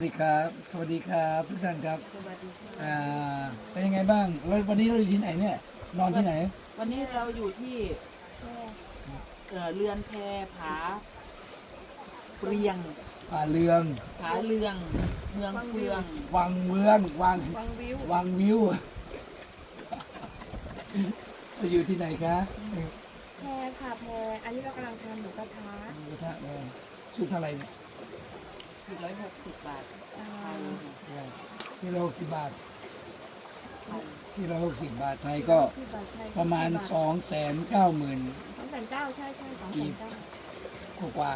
สวัสดีครับ สวัสดีครับทุกท่านครับ สวัสดีค่ะอ่า เป็นยังไงบ้างแล้ววันนี้เราอยู่ที่ไหนเนี่ย นอนที่ไหน วันนี้เราอยู่ที่เอ่อเรือนแพผาเรียงป่าเรือง ผาเรือง เมืองเฟืองวังเมือง วังวังวิววังวิวเราอยู่ที่ไหนคะแพรค่ะแพรอันนี้เรากำลังทำหมูกระทะหมูกระทะเลยชุดเท่าไหร่เนี่ย 460บาทอ่าไทยที่เราหกสิบบาทไทยที่เราหกสิบบาทไทยก็ที่บาทไทยประมาณสองแสนเก้าหมื่นสองแสนเก้าใช่ใช่สองแสนเก้ากว่า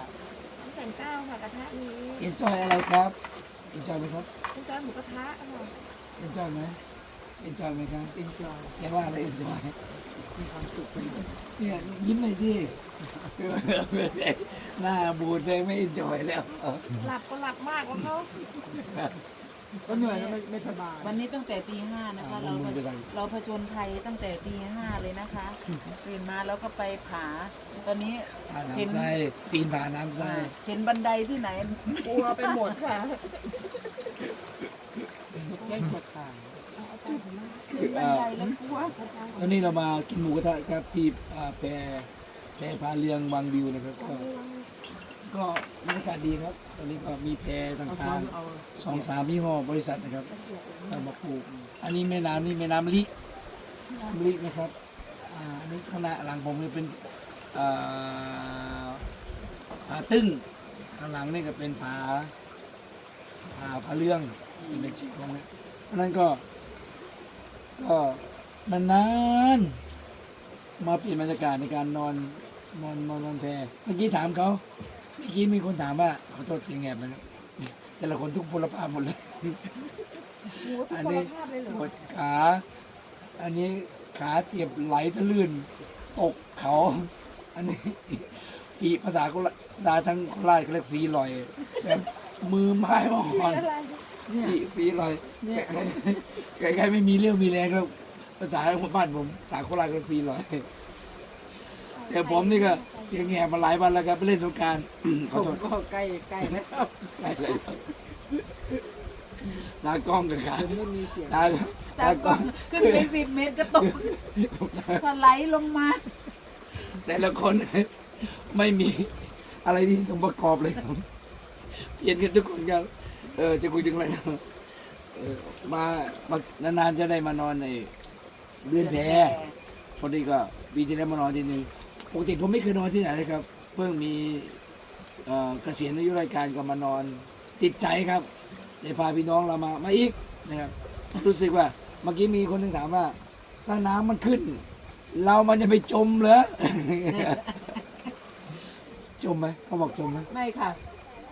สองแสนเก้าค่ะกระทะนี้เอ็นจอยอะไรครับเอ็นจอยไหมครับเป็นจานหมูกระทะค่ะเอ็นจอยไหม เอ็นจอยไหมครับเป็นจอยแกว่าอะไรเอ็นจอยมีความสุขเป็นเนี่ยยิ้มเลยที่หน้าบูดเลยไม่เอ็นจอยแล้วหลับก็หลับมากกว่าเขาก็เหนื่อยไม่ไม่สบายวันนี้ตั้งแต่ตีห้านะคะอ่าเรามันเป็นไรเราผจญภัยตั้งแต่ตีห้าเลยนะคะตื่นมาแล้วก็ไปผา ตอนนี้ผ่านน้ำไส้ปีนผ่านน้ำไส้อ่าเห็นบันไดที่ไหนกลัวไปหมดค่ะแก้กดทา ผมมาเห็นบันไดแล้วกลัวเอาจานผมตอนนี้เรามากินหมูกระทะครับที่อ่าแพรแพรพาเรืองวังวิวนะครับก็ก็บรรยากาศดีครับตอนนี้ก็มีแพรต่างๆสองสามยี่ห้อบริษัทนะครับเอามาปลูกอันนี้แม่น้ำนี่แม่น้ำลิน้ำลินะครับอ่าอันนี้ข้างหน้าหลังผมเนี่ยเป็นอ่าผาตึ้งข้างหลังนี่ก็เป็นผาผาผาเรื่องเป็นชื่อของนะอันนั้นก็ ก็นานๆมาเปลี่ยนบรรยากาศในการนอนนอนนอนนอนแพเมื่อกี้ถามเขาเมื่อกี้มีคนถามว่าขอโทษเสียงแหบนะครับแต่ละคนทุกพลภาพหมดเลยหมูทุกอันคนนี้ภาพเลยเหรอปวดขา อันนี้ขาเจ็บไหลทะลื่นตกเขา อันนี้ฝีภาษาโคราชดาทั้งโคราชเขาเรียกฝีลอยแบบมือไม้มาอ่อน อะไรฝีฝีลอยใครใครๆไม่มีเรื่องมีแรงแล้วภาษาบ้านผมภาษาโคราชก็ฝีลอย แต่ผมนี่ก็เสียงแหบมาหลายวันแล้วครับไปเล่นสงกรารขอโทษก็ใกล้ใกล้แล้วได้เลยตากล้องกับขาไม่มีเสียงตาตาตากกล้ล้อองงขึ้นไปสิบเมตรก็ตกถลายลงมา แต่ละคน ไม่มีอะไรที่ต้องประกอบเลยครับเปลี่ยนกันทุกคนครับ เออจะคุยถึงอะไรนะเออมามานานๆจะได้มานอนในเรือนแพคนนี้ก็ปีที่แล้วมานอนที่หนึ่งปกติผมไม่เคยนอนที่ไหนเลยครับ เพิ่งมีเอ่อเกษียณอายุรายการก็มานอน ติดใจครับได้พาพี่น้องเรามามาอีกนะครับรู้สึกว่าเมื่อกี้มีคนหนึงถามว่า ถ้าน้ำมันขึ้น เรามันจะไปจมเหรอ จมไหมเขาบอกจมไหมไม่ค่ะ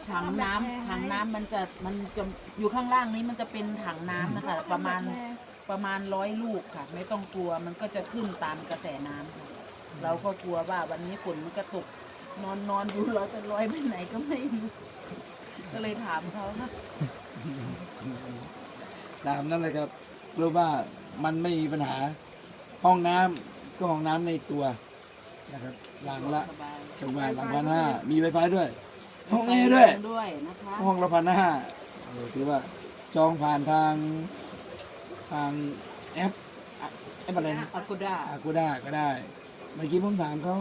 ถังน้ำถังน้ำมันจะมันจะอยู่ข้างล่างนี้มันจะเป็นถังน้ำนะคะ ประมาณประมาณร้อยลูกค่ะ ไม่ต้องกลัวมันก็จะขึ้นตามกระแสน้ำค่ะเราก็กลัวว่าวันนี้ฝนมันกระตกนอนนอนดูเราจะลอยไปไหนก็ไม่รู้ก็เลยถามเขาค่ะ ตามนั้นเลยครับรู้ว่ามันไม่มีปัญหาห้องน้ำก็ห้องน้ำในตัวนะครับหลังละสบาย สบายหลังพันห้ามีไฟฟ้าด้วย ห้องแอร์ด้วย ด้วยนะคะห้องละพันห้าถือว่าจองผ่านทางทางแอปแอปอะไรนะอากูด้าอากูด้าก็ได้ เมื่อกี้ผมถามเขา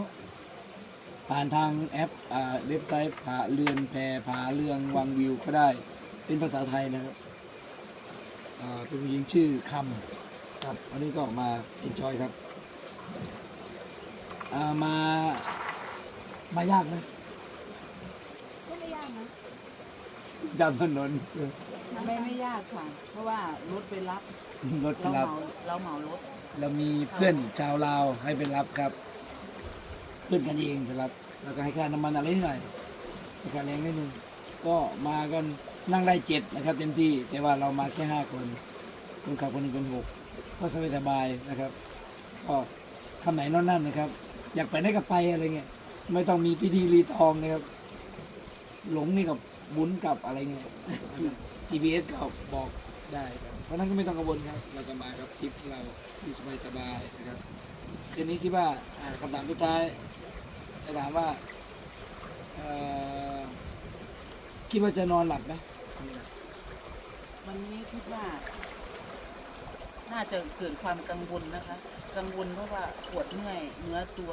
ผ่านทางแอปอ่าเว็บไซต์ผาเรือนแพผาเรืองวังวิวก็ได้ เป็นภาษาไทยนะครับอ่าเป็นผู้หญิงชื่อคำครับวันนี้ก็มาเอนจอยครับอ่ามามายากไหม ก็ไม่ยากนะ ดำถนนไม่ไม่ยากค่ะ เพราะว่ารถไปรับรถเรารับเหมาเราเหมารถเรามีเพื่อนชาวลาวให้ไปรับครับ เพื่อนกันเองไปรับ แล้วก็ให้ค่าน้ำมันอะไรนิดหน่อยให้ค่าแรงนิดนึงก็มากันนั่งได้เจ็ดนะครับ เต็มที่แต่ว่าเรามาแค่ห้าคนคนขับคนหนึงเป็นหกก็สบายสบายๆนะครับก็คำไหนนอนนั่นนะครับ อยากไปได้ก็ไปอะไรเงี้ยไม่ต้องมีพิธีรีตองนะครับ หลงนี่กับ บุญกับอะไรเงี้ย GPS ก็บอกได้ครับเพราะฉะนั้นก็ไม่ต้องกังวลครับ เราจะมากับทริปเราที่สบายสบายๆนะครับคืนนี้คิดว่าอ่าคำถามสุดท้ายจะถามว่าเอ่อคิดว่าจะนอนหลับไหมวันนี้คิดว่า น่าจะเกิดความกังวลนะคะ กังวลเพราะว่าปวดเมื่อยเนื้อตัว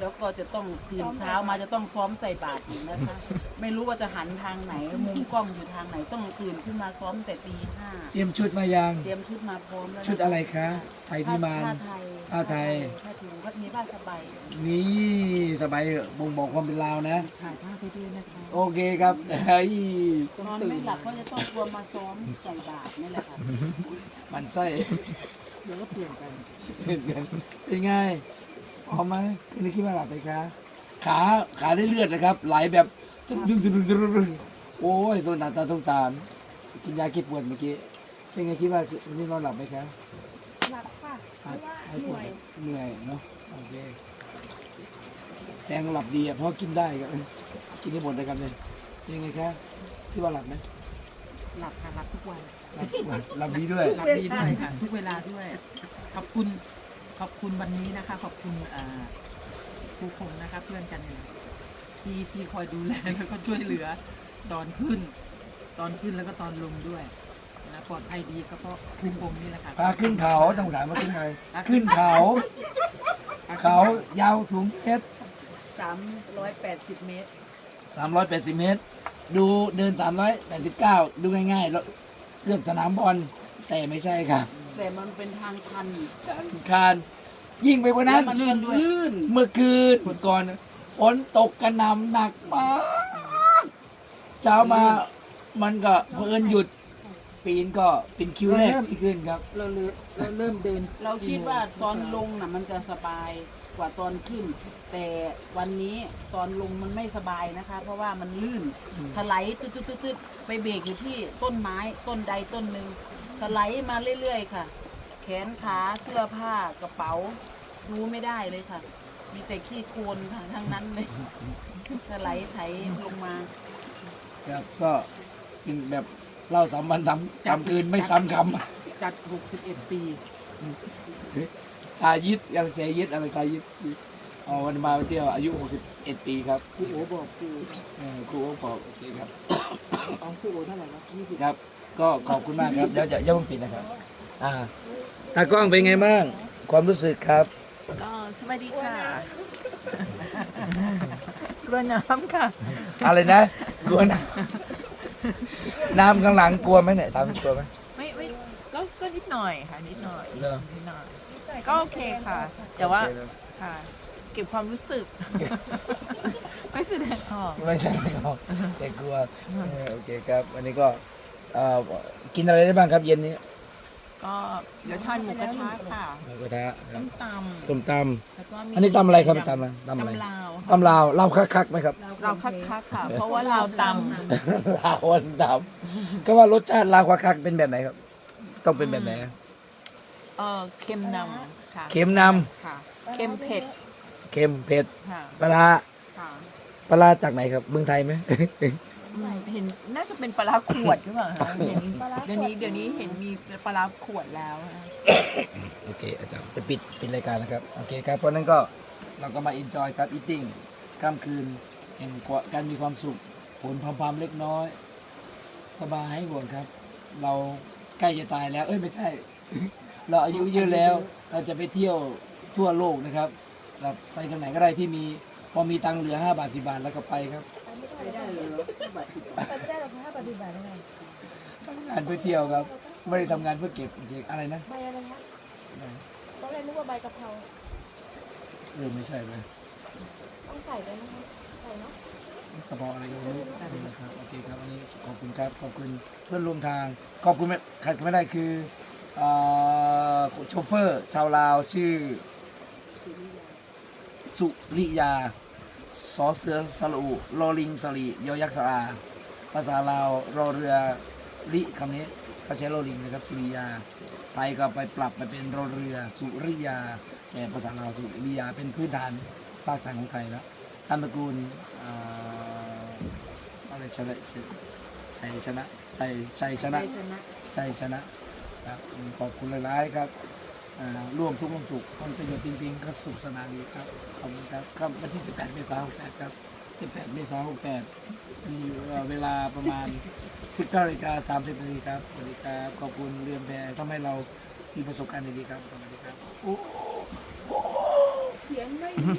แล้วก็จะต้องตื่นเช้ามาจะต้องซ้อมใส่บาตรอีกนะคะ ไม่รู้ว่าจะหันทางไหน มุมกล้องอยู่ทางไหนต้องตื่นขึ้นมาซ้อมแต่ตีห้าเตรียมชุดมายัง เตรียมชุดมาพร้อมแล้วนชุดอะไรคะ ไทยพิมานผ้าไทยผ้าไทยผ้าถุงก็มีผ้าสบายนี่สบายเหอะบ่งบอกความเป็นลาวนะถ่ายผ้าไปด้วยนะคะโอเคครับเฮ้ยนอนไม่หลับก็จะต้องกลัวมาซ้อมใส่บาตรนี่แหละค่ะมันไส้เดี๋ยวก็เปลี่ยนกันเป็นไงเป็นไง พอไหมคุณนึกคิดว่าหลับไปคะขาขาได้เลือดนะครับ ไหลแบบดึงดึงดึงดึงดึงโอ้ยตัวหนาตาสงสารกินยาแก้ปวดเมื่อกี้เป็นไงคิดว่าวันนี้นอนหลับไหมคะหลับค่ะเพราะว่าให้เหปวนื่ดอยเหนื่อยเนาะโอเคแตงหลับดีอะเพราะกินได้ครับกินได้หมดเลยครับเนี่ยยังไงคะคิดว่าหลับไหมหลับค่ะหลับทุกวันหลับหลับดีด้วยหลับดีด้วยค่ะทุกเวลาด้วย ขอบคุณ ขอบคุณวันนี้นะคะ ขอบคุณเอ่อครูคมนะคะเพื่อนกันเนี่ยที่ที่คอยดูแลแล้วก็ช่วยเหลือตอนขึ้น ตอนขึ้นแล้วก็ตอนลงด้วยนะปลอดภัยดีก็เพราะครูคมนี่แหละค่ะพาขึ้นเขาต้องถามว่าขึ้นไงขึ้นเขา เขายาวสูงเมตรสามร้อยแปดสิบเมตรสามร้อยแปดสิบเมตร ดูเดินสามร้อยแปดสิบเก้าดูง่ายๆแล้วเรื่องสนามบอลแต่ไม่ใช่ครับ แต่มันเป็นทางชันชัน คานยิ่งไปกว่านั้นแล้วมันลื่นด้วยลื่นเมื่อคืนก่อนฝนตกกระหน่ำหนักมากเช้ามามันก็เพลินหยุด ปีนก็เป็นคิวแรกที่ขึ้นครับ เราเริ่มเราเริ่มเดินเราคิดว่าตอนลงน่ะมันจะสบายกว่าตอนขึ้น แต่วันนี้ตอนลงมันไม่สบายนะคะ เพราะว่ามันลื่นอืมถลายตึ๊ดตึ๊ดตึ๊ดตึ๊ดไปเบรกอยู่ที่ต้นไม้ต้นใดต้นหนึ่ง ถลายมาเรื่อยๆค่ะ แขนขาเสื้อผ้ากระเป๋าดูไม่ได้เลยค่ะ มีแต่ขี้โคลนค่ะทั้งนั้นเลยถลายไถลงมาครับก็เป็นแบบเล่าสามวันทำทำคืนไม่ซ้ำคจัด 61 ปีำทายิดยังเสียยิดอะไรทายิดอ๋อวันมาเที่ยวอายุ 61 ปีครับครูโอบอกครูเออครูก็บอกโอเคครับ ของครูโอเท่าไหร่นะยี่สิบครับ ก็ขอบคุณมากครับเดี๋ยวจะย่าเพิ่งปิดนะครับ อ่าตากล้องเป็นไงบ้าง ความรู้สึกครับก็สวัสดีค่ะกลัวน้ำค่ะ อะไรนะกลัวน้ำน้ำข้างหลังกลัวไหมเนี่ยถามกลัวไหมไม่ไม่ก็ก็นิดหน่อยค่ะนิดหน่อยเหรอนิดหน่อยก็โอเคค่ะ แต่ว่าค่ะ เก็บความรู้สึก ไม่แสดงออกไม่ใช่ไม่ออกแต่กลัวเออโอเคครับ วันนี้ก็ เอ่อกินอะไรได้บ้างครับเย็นนี้ก็เดี๋ยวทานหมูกระทะค่ะหมูกระทะครัต้บมตส้มตำแล้วก็มีำอันนี้ตำอะไรครับตำอะไรตำอะไรตำลาวตำลาวเล่าคักๆไหมครับ เราคักคักๆค่ะ เพราะว่าเราวตลาววันตำก็ว่ารสชาติลาวคักๆเป็นแบบไหนครับ ต้องเป็นแบบไหนำเออเค็มนำค่ะเค็มนค่ะ เค็มเผ็ดำเค็มเผ็ดค่ะปลาร้าค่ะปลาร้าจากไหนครับเมืองไทยไหมอืม เห็นน่าจะเป็นปลาร้าขวดหรือเปล่าคะเห็นเดี๋ยวนี้เดี๋ยวนี้เห็นมีปลาร้าขวดแล้วนะคะโอเคอาจารย์จะปิดปิดรายการนะครับโอเคครับเพราะฉะนั้นก็เราก็มาอินจอยครับอีติ้งค่ำคืนแห่งการมีความสุขผลพรำๆเล็กน้อย สบายให้หมดครับ เราใกล้จะตายแล้ว เอ้ยไม่ใช่ เราอายุเยอะแล้ว เราจะไปเที่ยวทั่วโลกนะครับเราไปทางไหนก็ได้ที่มีพอมีตังค์เหลือห้าบาทสิบาทแล้วก็ไปครับ ไม่ได้เลยเหรอบัตรปัจจัยเราถ้าปฏิบัติยังไงทำงานเพื่อเที่ยวครับ ไม่ได้ทำงานเพื่อเก็บเก็บอะไรนะใบอะไรคะตอนแรกนึกว่าใบกะเพราเออไม่ใช่ไหมต้องใส่ด้วยนะคะใส่เนาะกระเพาะอะไรก็ไม่รู้นะครับโอเคครับวันนี้ขอบคุณครับขอบคุณเพื่อนร่วมทางขอบคุณไม่ขาดไม่ได้คือเอ่อโชเฟอร์ชาวลาวชื่อ สุริยา สอเสือสลูโลลิงสลียอยักษ์สราภาษาลาวรอเรือลิคำนี้เขาใช้โลลิงนะครับสุริยา ไทยก็ไปปรับมาเป็นรอเรือสุริยาแต่ภาษาลาวสุริยาเป็นพื้นฐานภาคกลางของไทยแล้วท่านตระกูลอะไรชนะชัยชนะชัยชัยชนะได้ชนะชัยชนะครับขอบคุณหลายๆครับ ร่วมทุกข์ร่วมสุขคนประโยชน์จริงๆก็สุขสนานดีครับขอบคุณครับครับวันที่ 18 เมษายน68ครับ 18 เมษายน68มีเวลาประมาณ 19นาฬิกา30นาทีครับสวัสดีครับขอบคุณเรียนแพทำให้เรามีประสบการณ์ดีๆครับสวัสดีครับโอ้เสียงไม่ดี